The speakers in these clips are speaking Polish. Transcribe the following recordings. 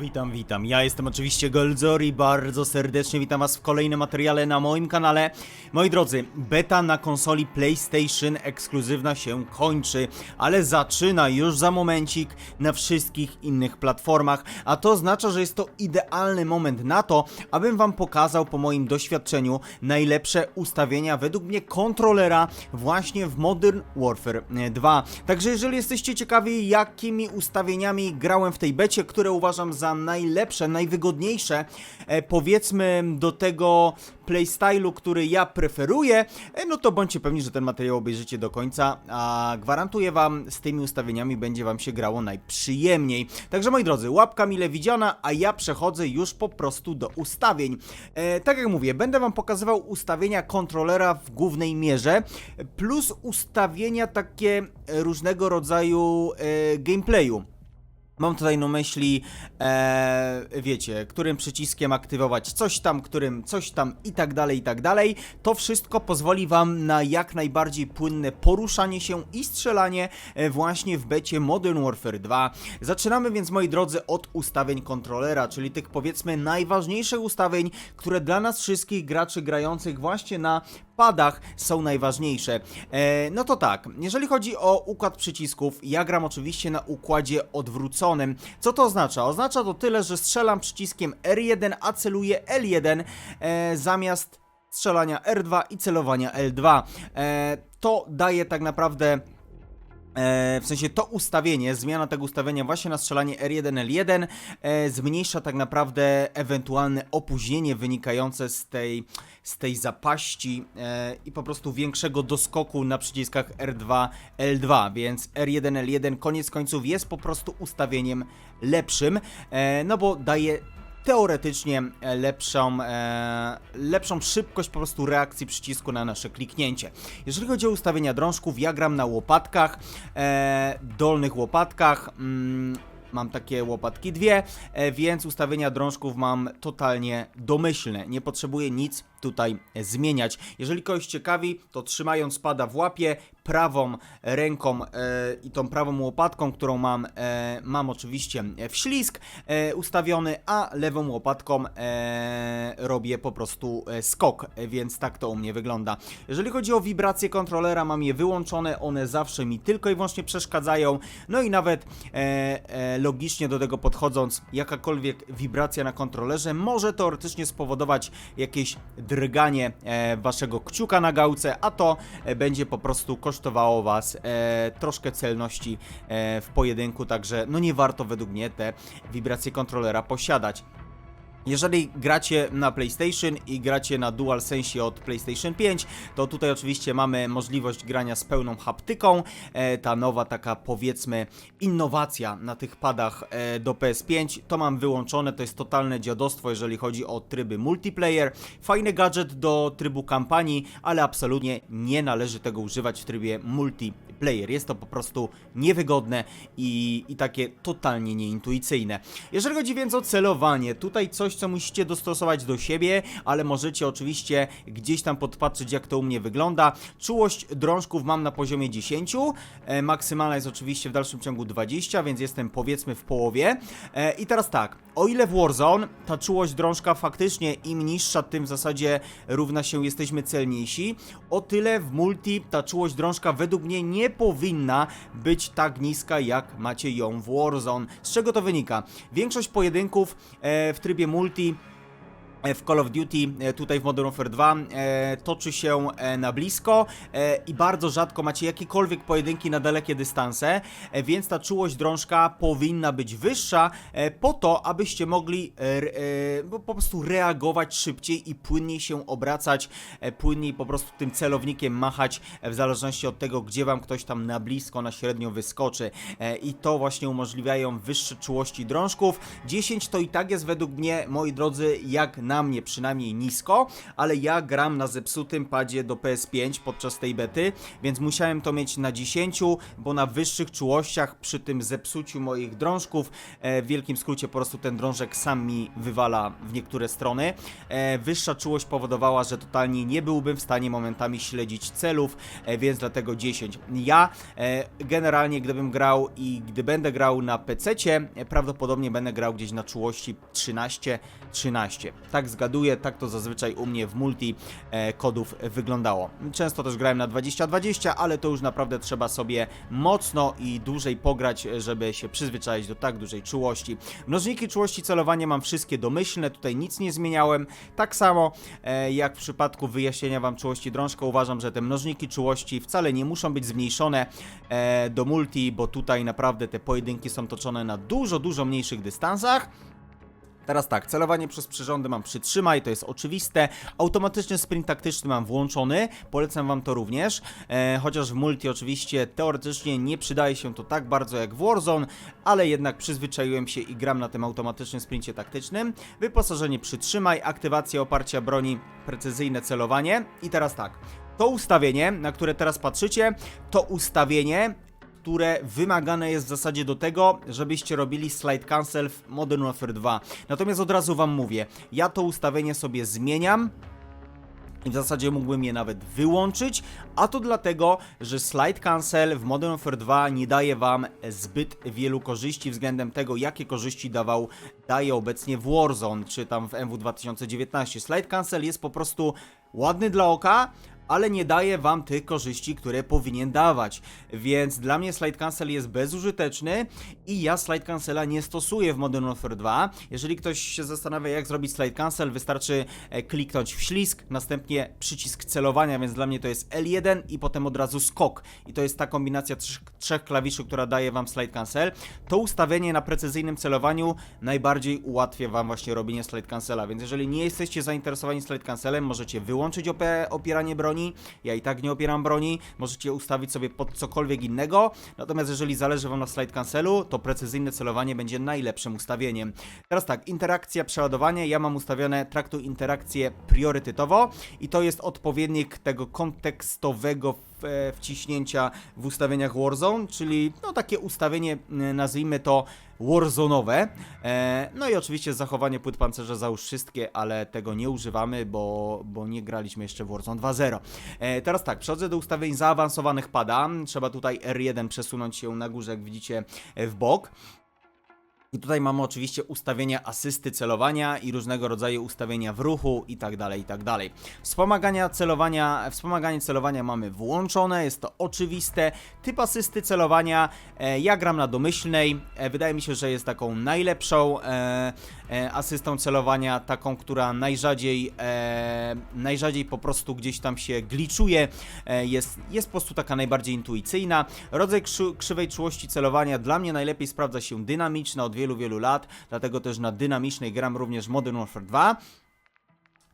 Witam, witam. Ja jestem oczywiście Goldzor i bardzo serdecznie witam was w kolejnym materiale na moim kanale. Moi drodzy, beta na konsoli PlayStation ekskluzywna się kończy, ale zaczyna już za momencik na wszystkich innych platformach, a to oznacza, że jest to idealny moment na to, abym wam pokazał po moim doświadczeniu najlepsze ustawienia według mnie kontrolera właśnie w Modern Warfare 2. Także jeżeli jesteście ciekawi jakimi ustawieniami grałem w tej becie, które uważam za najlepsze, najwygodniejsze, e, powiedzmy do tego playstylu, który ja preferuję, e, no to bądźcie pewni, że ten materiał obejrzycie do końca, a gwarantuję wam, z tymi ustawieniami będzie wam się grało najprzyjemniej. Także moi drodzy, łapka mile widziana, a ja przechodzę już po prostu do ustawień. E, tak jak mówię, będę wam pokazywał ustawienia kontrolera w głównej mierze, plus ustawienia takie różnego rodzaju e, gameplayu. Mam tutaj na myśli, e, wiecie, którym przyciskiem aktywować coś tam, którym coś tam i tak dalej, i tak dalej. To wszystko pozwoli Wam na jak najbardziej płynne poruszanie się i strzelanie e, właśnie w becie Modern Warfare 2. Zaczynamy więc, moi drodzy, od ustawień kontrolera, czyli tych powiedzmy najważniejszych ustawień, które dla nas wszystkich graczy grających właśnie na padach są najważniejsze. E, no to tak, jeżeli chodzi o układ przycisków, ja gram oczywiście na układzie odwróconym. Co to oznacza? Oznacza to tyle, że strzelam przyciskiem R1, a celuję L1 e, zamiast strzelania R2 i celowania L2. E, to daje tak naprawdę E, w sensie to ustawienie, zmiana tego ustawienia właśnie na strzelanie R1L1 e, zmniejsza tak naprawdę ewentualne opóźnienie wynikające z tej, z tej zapaści e, i po prostu większego doskoku na przyciskach R2, L2, więc R1L1 koniec końców jest po prostu ustawieniem lepszym, no bo daje teoretycznie e, lepszą, e, lepszą szybkość po prostu reakcji przycisku na nasze kliknięcie. Jeżeli chodzi o ustawienia drążków, ja gram na łopatkach, e, dolnych łopatkach. Mm, Mam takie łopatki dwie, e, więc ustawienia drążków mam totalnie domyślne. Nie potrzebuję nic tutaj zmieniać. Jeżeli kogoś ciekawi, to trzymając pada w łapie, prawą ręką e, i tą prawą łopatką, którą mam, e, mam oczywiście w ślizg e, ustawiony, a lewą łopatką e, robię po prostu e, skok, więc tak to u mnie wygląda. Jeżeli chodzi o wibracje kontrolera, mam je wyłączone, one zawsze mi tylko i wyłącznie przeszkadzają, no i nawet e, e, logicznie do tego podchodząc, jakakolwiek wibracja na kontrolerze może teoretycznie spowodować jakieś drganie e, waszego kciuka na gałce, a to e, będzie po prostu kosztowało was e, troszkę celności w pojedynku, także no nie warto według mnie te wibracje kontrolera posiadać. Jeżeli gracie na PlayStation i gracie na DualSense od PlayStation 5, to tutaj oczywiście mamy możliwość grania z pełną haptyką. E, ta nowa taka powiedzmy innowacja na tych padach e, do PS5 to mam wyłączone, to jest totalne dziadostwo, jeżeli chodzi o tryby multiplayer. Fajny gadżet do trybu kampanii, ale absolutnie nie należy tego używać w trybie multiplayer. Jest to po prostu niewygodne i, i takie totalnie nieintuicyjne. Jeżeli chodzi więc o celowanie, tutaj coś, co musicie dostosować do siebie, ale możecie oczywiście gdzieś tam podpatrzeć, jak to u mnie wygląda. Czułość drążków mam na poziomie 10, e, maksymalna jest oczywiście w dalszym ciągu 20, więc jestem powiedzmy w połowie. E, I teraz tak, o ile w Warzone ta czułość drążka faktycznie im niższa, tym w zasadzie równa się jesteśmy celniejsi, o tyle w multi ta czułość drążka według mnie nie powinna być tak niska, jak macie ją w Warzone. Z czego to wynika? Większość pojedynków e, w trybie multi w Call of Duty, e, tutaj w Modern Warfare 2, e, toczy się e, na blisko e, i bardzo rzadko macie jakiekolwiek pojedynki na dalekie dystanse, e, więc ta czułość drążka powinna być wyższa e, po to, abyście mogli e, e, po prostu reagować szybciej i płynniej się obracać, e, płynniej po prostu tym celownikiem machać, e, w zależności od tego, gdzie wam ktoś tam na blisko, na średnio wyskoczy. E, I to właśnie umożliwiają wyższe czułości drążków. 10 to i tak jest według mnie, moi drodzy, jak na na mnie przynajmniej nisko, ale ja gram na zepsutym padzie do PS5 podczas tej bety, więc musiałem to mieć na 10, bo na wyższych czułościach przy tym zepsuciu moich drążków, e, w wielkim skrócie po prostu ten drążek sam mi wywala w niektóre strony, e, wyższa czułość powodowała, że totalnie nie byłbym w stanie momentami śledzić celów, e, więc dlatego 10. Ja e, generalnie gdybym grał i gdy będę grał na PC-cie, e, prawdopodobnie będę grał gdzieś na czułości 13-13. Tak zgaduję, tak to zazwyczaj u mnie w multi e, kodów wyglądało. Często też grałem na 20-20, ale to już naprawdę trzeba sobie mocno i dłużej pograć, e, żeby się przyzwyczaić do tak dużej czułości. Mnożniki czułości celowania mam wszystkie domyślne, tutaj nic nie zmieniałem. Tak samo e, jak w przypadku wyjaśnienia wam czułości drążka, uważam, że te mnożniki czułości wcale nie muszą być zmniejszone do multi, bo tutaj naprawdę te pojedynki są toczone na dużo, dużo mniejszych dystansach. Teraz tak, celowanie przez przyrządy mam przytrzymaj, to jest oczywiste. Automatyczny sprint taktyczny mam włączony, polecam wam to również. E, chociaż w multi oczywiście teoretycznie nie przydaje się to tak bardzo jak w Warzone, ale jednak przyzwyczaiłem się i gram na tym automatycznym sprincie taktycznym. Wyposażenie przytrzymaj, aktywacja oparcia broni, precyzyjne celowanie. I teraz tak, to ustawienie, na które teraz patrzycie, to ustawienie które wymagane jest w zasadzie do tego, żebyście robili slide cancel w Modern Warfare 2. Natomiast od razu wam mówię, ja to ustawienie sobie zmieniam. I w zasadzie mógłbym je nawet wyłączyć, a to dlatego, że slide cancel w Modern Warfare 2 nie daje wam zbyt wielu korzyści względem tego, jakie korzyści dawał, daje obecnie w Warzone, czy tam w MW 2019. Slide cancel jest po prostu ładny dla oka, ale nie daje wam tych korzyści, które powinien dawać. Więc dla mnie slide cancel jest bezużyteczny i ja slide cancela nie stosuję w Modern Warfare 2. Jeżeli ktoś się zastanawia, jak zrobić slide cancel, wystarczy e, kliknąć w ślizg, następnie przycisk celowania, więc dla mnie to jest L1 i potem od razu skok. I to jest ta kombinacja trzech, trzech klawiszy, która daje wam slide cancel. To ustawienie na precyzyjnym celowaniu najbardziej ułatwia wam właśnie robienie slide cancela, więc jeżeli nie jesteście zainteresowani slide cancelem, możecie wyłączyć op opieranie broni, ja i tak nie opieram broni, możecie ustawić sobie pod cokolwiek innego, natomiast jeżeli zależy Wam na slide cancelu, to precyzyjne celowanie będzie najlepszym ustawieniem. Teraz tak, interakcja, przeładowanie, ja mam ustawione traktuj interakcję priorytetowo i to jest odpowiednik tego kontekstowego wciśnięcia w ustawieniach Warzone, czyli no takie ustawienie, m, nazwijmy to Warzone'owe. E, no i oczywiście zachowanie płyt pancerza załóż wszystkie, ale tego nie używamy, bo, bo nie graliśmy jeszcze w Warzone 2.0. E, teraz tak, przechodzę do ustawień zaawansowanych pada. Trzeba tutaj R1 przesunąć się na górze, jak widzicie, e, w bok. I tutaj mamy oczywiście ustawienia asysty celowania i różnego rodzaju ustawienia w ruchu i tak dalej, i tak. Wspomagania celowania, wspomaganie celowania mamy włączone, jest to oczywiste. Typ asysty celowania, e, ja gram na domyślnej, e, wydaje mi się, że jest taką najlepszą e, asystą celowania, taką, która najrzadziej, e, najrzadziej po prostu gdzieś tam się gliczuje, e, jest, jest po prostu taka najbardziej intuicyjna. Rodzaj krzy, krzywej czułości celowania dla mnie najlepiej sprawdza się dynamiczna od wielu, wielu lat, dlatego też na dynamicznej gram również Modern Warfare 2.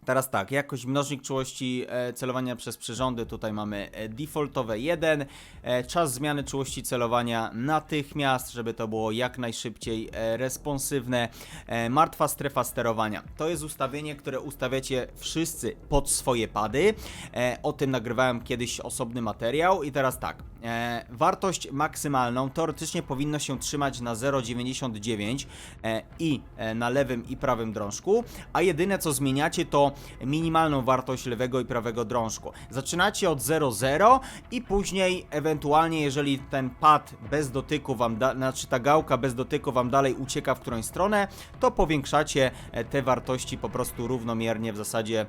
Teraz tak, jakość mnożnik czułości e, celowania przez przyrządy, tutaj mamy e, defaultowe 1, e, czas zmiany czułości celowania natychmiast, żeby to było jak najszybciej responsywne, martwa strefa sterowania. To jest ustawienie, które ustawiacie wszyscy pod swoje pady, o tym nagrywałem kiedyś osobny materiał i teraz tak, wartość maksymalną teoretycznie powinno się trzymać na 0,99 e, i na lewym i prawym drążku, a jedyne co zmieniacie to minimalną wartość lewego i prawego drążku. Zaczynacie od 0,0 i później ewentualnie jeżeli ten pad bez dotyku wam, da, znaczy ta gałka bez dotyku wam dalej ucieka w którąś stronę, to powiększacie e, te wartości po prostu równomiernie w zasadzie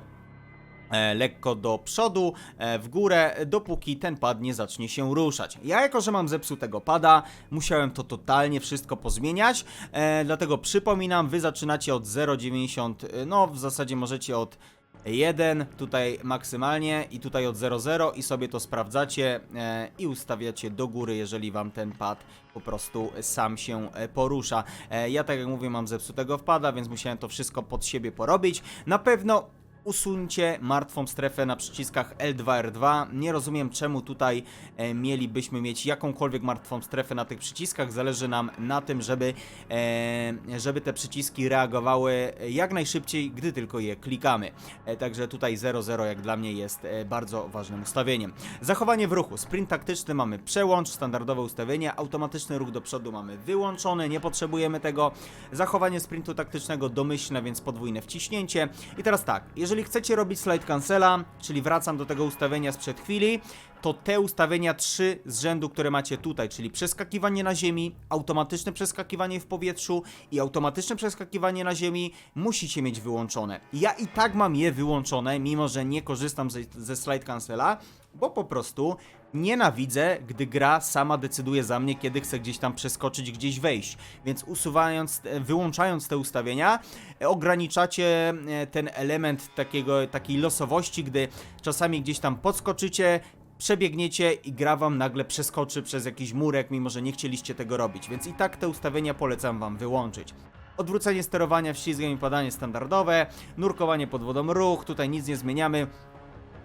lekko do przodu, e, w górę, dopóki ten pad nie zacznie się ruszać. Ja jako, że mam zepsutego pada, musiałem to totalnie wszystko pozmieniać, e, dlatego przypominam, wy zaczynacie od 0,90, e, no w zasadzie możecie od 1 tutaj maksymalnie i tutaj od 0,0 i sobie to sprawdzacie e, i ustawiacie do góry, jeżeli wam ten pad po prostu sam się e, porusza. E, ja tak jak mówię mam zepsutego wpada, więc musiałem to wszystko pod siebie porobić. Na pewno usuńcie martwą strefę na przyciskach L2, R2. Nie rozumiem czemu tutaj e, mielibyśmy mieć jakąkolwiek martwą strefę na tych przyciskach. Zależy nam na tym, żeby, e, żeby te przyciski reagowały jak najszybciej, gdy tylko je klikamy. E, także tutaj 0,0 jak dla mnie jest e, bardzo ważnym ustawieniem. Zachowanie w ruchu. Sprint taktyczny mamy przełącz, standardowe ustawienie, automatyczny ruch do przodu mamy wyłączony, nie potrzebujemy tego. Zachowanie sprintu taktycznego domyślne, więc podwójne wciśnięcie. I teraz tak, jeżeli chcecie robić slide cancela, czyli wracam do tego ustawienia sprzed chwili, to te ustawienia trzy z rzędu, które macie tutaj, czyli przeskakiwanie na ziemi, automatyczne przeskakiwanie w powietrzu i automatyczne przeskakiwanie na ziemi, musicie mieć wyłączone. Ja i tak mam je wyłączone, mimo że nie korzystam ze, ze slide cancela, bo po prostu nienawidzę, gdy gra sama decyduje za mnie, kiedy chcę gdzieś tam przeskoczyć, gdzieś wejść. Więc usuwając, wyłączając te ustawienia, e, ograniczacie e, ten element takiego, takiej losowości, gdy czasami gdzieś tam podskoczycie, przebiegniecie i gra wam nagle przeskoczy przez jakiś murek, mimo że nie chcieliście tego robić. Więc i tak te ustawienia polecam wam wyłączyć. Odwrócenie sterowania, wślizgiem i padanie standardowe, nurkowanie pod wodą ruch, tutaj nic nie zmieniamy.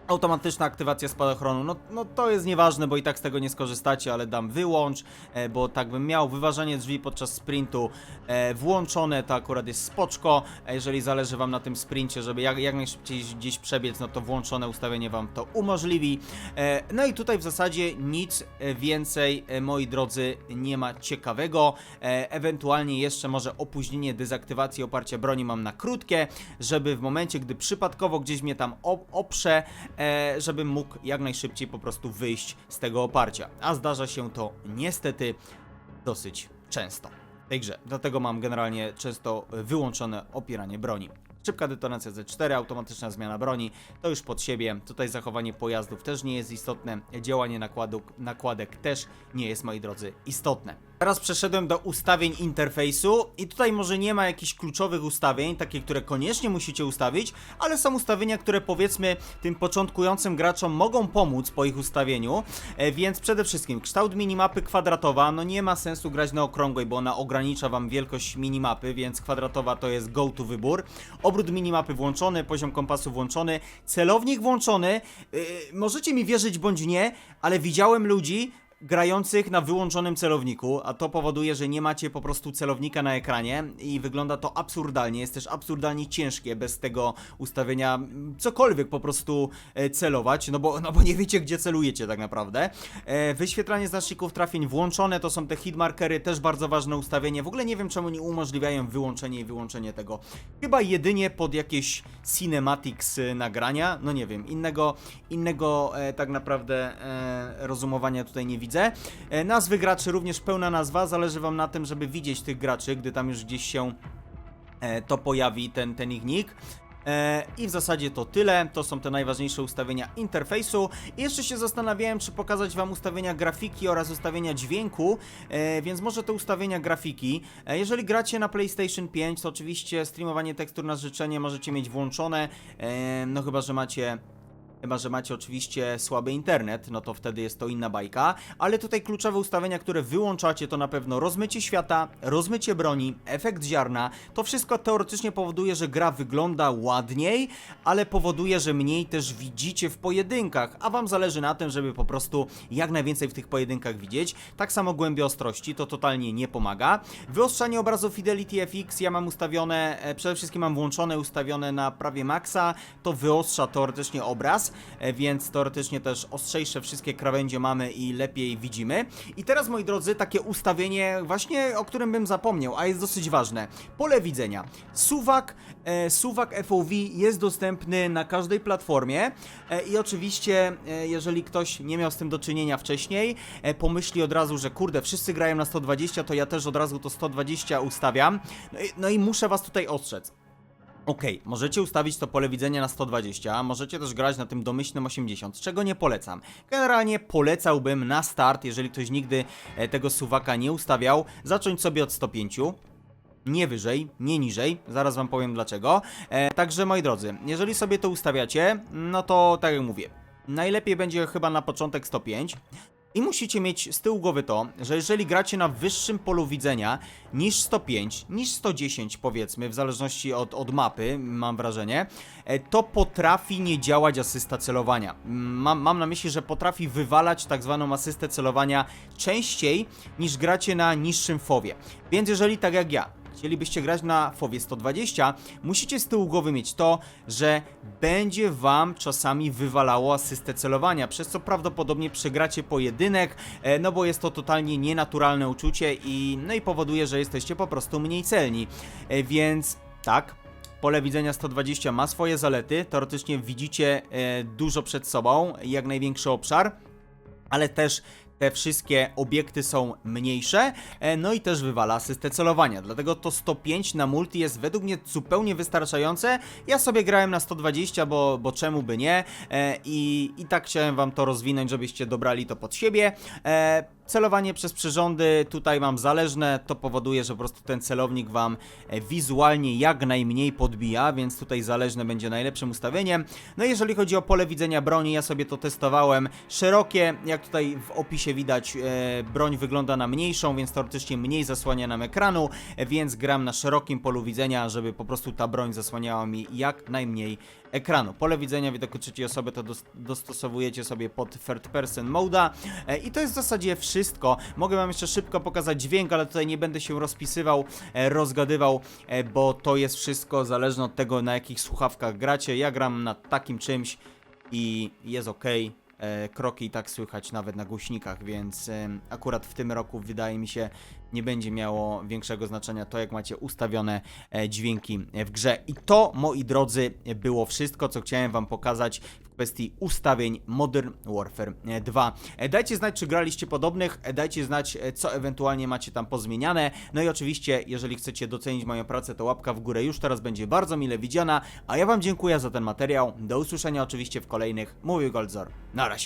Automatyczna aktywacja spadochronu, no, no to jest nieważne, bo i tak z tego nie skorzystacie, ale dam wyłącz, e, bo tak bym miał. Wyważanie drzwi podczas sprintu e, włączone, to akurat jest spoczko. A jeżeli zależy wam na tym sprincie, żeby jak, jak najszybciej gdzieś przebiec, no to włączone ustawienie wam to umożliwi. E, no i tutaj w zasadzie nic e, więcej, e, moi drodzy, nie ma ciekawego. E, ewentualnie jeszcze może opóźnienie dezaktywacji oparcia broni mam na krótkie, żeby w momencie, gdy przypadkowo gdzieś mnie tam op- oprze, e, żebym mógł jak najszybciej po prostu wyjść z tego oparcia. A zdarza się to niestety dosyć często w tej grze. Dlatego mam generalnie często wyłączone opieranie broni. Szybka detonacja Z4, automatyczna zmiana broni, to już pod siebie. Tutaj zachowanie pojazdów też nie jest istotne. Działanie nakładek też nie jest, moi drodzy, istotne. Teraz przeszedłem do ustawień interfejsu i tutaj może nie ma jakichś kluczowych ustawień, takie, które koniecznie musicie ustawić, ale są ustawienia, które powiedzmy tym początkującym graczom mogą pomóc po ich ustawieniu, e, więc przede wszystkim kształt minimapy kwadratowa, no nie ma sensu grać na okrągłej, bo ona ogranicza wam wielkość minimapy, więc kwadratowa to jest go to wybór. Obrót minimapy włączony, poziom kompasu włączony, celownik włączony, yy, możecie mi wierzyć bądź nie, ale widziałem ludzi, grających na wyłączonym celowniku, a to powoduje, że nie macie po prostu celownika na ekranie i wygląda to absurdalnie. Jest też absurdalnie ciężkie bez tego ustawienia mm, cokolwiek po prostu e, celować, no bo, no bo nie wiecie gdzie celujecie tak naprawdę. E, wyświetlanie znaczników trafień włączone, to są te hitmarkery, też bardzo ważne ustawienie. W ogóle nie wiem czemu nie umożliwiają wyłączenie i wyłączenie tego. Chyba jedynie pod jakieś cinematics y, nagrania, no nie wiem, innego, innego e, tak naprawdę e, rozumowania tutaj nie widzę. E, nazwy graczy, również pełna nazwa, zależy wam na tym, żeby widzieć tych graczy, gdy tam już gdzieś się e, to pojawi, ten, ten ich nick. E, I w zasadzie to tyle. To są te najważniejsze ustawienia interfejsu. I jeszcze się zastanawiałem, czy pokazać Wam ustawienia grafiki oraz ustawienia dźwięku, więc może te ustawienia grafiki. Jeżeli gracie na PlayStation 5, to oczywiście streamowanie tekstur na życzenie możecie mieć włączone, no chyba, że macie Chyba, że macie oczywiście słaby internet, no to wtedy jest to inna bajka. Ale tutaj kluczowe ustawienia, które wyłączacie, to na pewno rozmycie świata, rozmycie broni, efekt ziarna. To wszystko teoretycznie powoduje, że gra wygląda ładniej, ale powoduje, że mniej też widzicie w pojedynkach, a wam zależy na tym, żeby po prostu jak najwięcej w tych pojedynkach widzieć. Tak samo głębie ostrości, to totalnie nie pomaga. Wyostrzanie obrazu Fidelity FX ja mam ustawione, e, przede wszystkim mam włączone, ustawione na prawie maksa. To wyostrza teoretycznie obraz, e, więc teoretycznie też ostrzejsze wszystkie krawędzie mamy i lepiej widzimy. I teraz, moi drodzy, takie ustawienie właśnie, o którym bym zapomniał, a jest dosyć ważne. Pole widzenia. Suwak, e, suwak FOV jest dostępny na każdej platformie e, i oczywiście, e, jeżeli ktoś nie miał z tym do czynienia wcześniej, e, pomyśli od razu, że kurde, wszyscy grają na 120, to ja też od razu to 120 ustawiam. No i, no i muszę was tutaj ostrzec. Okej, możecie ustawić to pole widzenia na 120, możecie też grać na tym domyślnym 80, czego nie polecam. Generalnie polecałbym na start, jeżeli ktoś nigdy e, tego suwaka nie ustawiał, zacząć sobie od 105, nie wyżej, nie niżej, zaraz wam powiem dlaczego. E, także moi drodzy, jeżeli sobie to ustawiacie, no to tak jak mówię, najlepiej będzie chyba na początek 105. I musicie mieć z tyłu głowy to, że jeżeli gracie na wyższym polu widzenia niż 105, niż 110 powiedzmy, w zależności od, od mapy, mam wrażenie, e, to potrafi nie działać asysta celowania. Mam, mam na myśli, że potrafi wywalać tak zwaną asystę celowania częściej niż gracie na niższym fowie. Więc jeżeli tak jak ja, chcielibyście grać na FOWie 120, musicie z tyłu głowy mieć to, że będzie wam czasami wywalało asystę celowania, przez co prawdopodobnie przegracie pojedynek, e, no bo jest to totalnie nienaturalne uczucie i no i powoduje, że jesteście po prostu mniej celni. E, Więc tak, Pole widzenia 120 ma swoje zalety, teoretycznie widzicie e, dużo przed sobą, jak największy obszar, ale też te wszystkie obiekty są mniejsze, e, no i też wywala asystę celowania, dlatego to 105 na multi jest według mnie zupełnie wystarczające. Ja sobie grałem na 120, bo, bo czemu by nie e, i, i tak chciałem wam to rozwinąć, żebyście dobrali to pod siebie. Celowanie przez przyrządy tutaj mam zależne, to powoduje, że po prostu ten celownik wam e, wizualnie jak najmniej podbija, więc tutaj zależne będzie najlepszym ustawieniem. No i jeżeli chodzi o pole widzenia broni, ja sobie to testowałem. Szerokie, jak tutaj w opisie widać, e, broń wygląda na mniejszą, więc teoretycznie mniej zasłania nam ekranu, e, więc gram na szerokim polu widzenia, żeby po prostu ta broń zasłaniała mi jak najmniej ekranu. Pole widzenia, widok trzeciej osoby to dos- dostosowujecie sobie pod third person moda e, i to jest w zasadzie wszystko. Mogę wam jeszcze szybko pokazać dźwięk, ale tutaj nie będę się rozpisywał, e, rozgadywał, e, bo to jest wszystko zależne od tego na jakich słuchawkach gracie. Ja gram na takim czymś i jest ok. E, kroki i tak słychać nawet na głośnikach, więc em, akurat w tym roku wydaje mi się nie będzie miało większego znaczenia to, jak macie ustawione e, dźwięki w grze. I to, moi drodzy, było wszystko, co chciałem Wam pokazać kwestii ustawień Modern Warfare 2. E, Dajcie znać, czy graliście podobnych, e, dajcie znać, e, co ewentualnie macie tam pozmieniane. No i oczywiście, jeżeli chcecie docenić moją pracę, to łapka w górę już teraz będzie bardzo mile widziana. A ja Wam dziękuję za ten materiał. Do usłyszenia oczywiście w kolejnych. Mówił Goldzor. Na razie.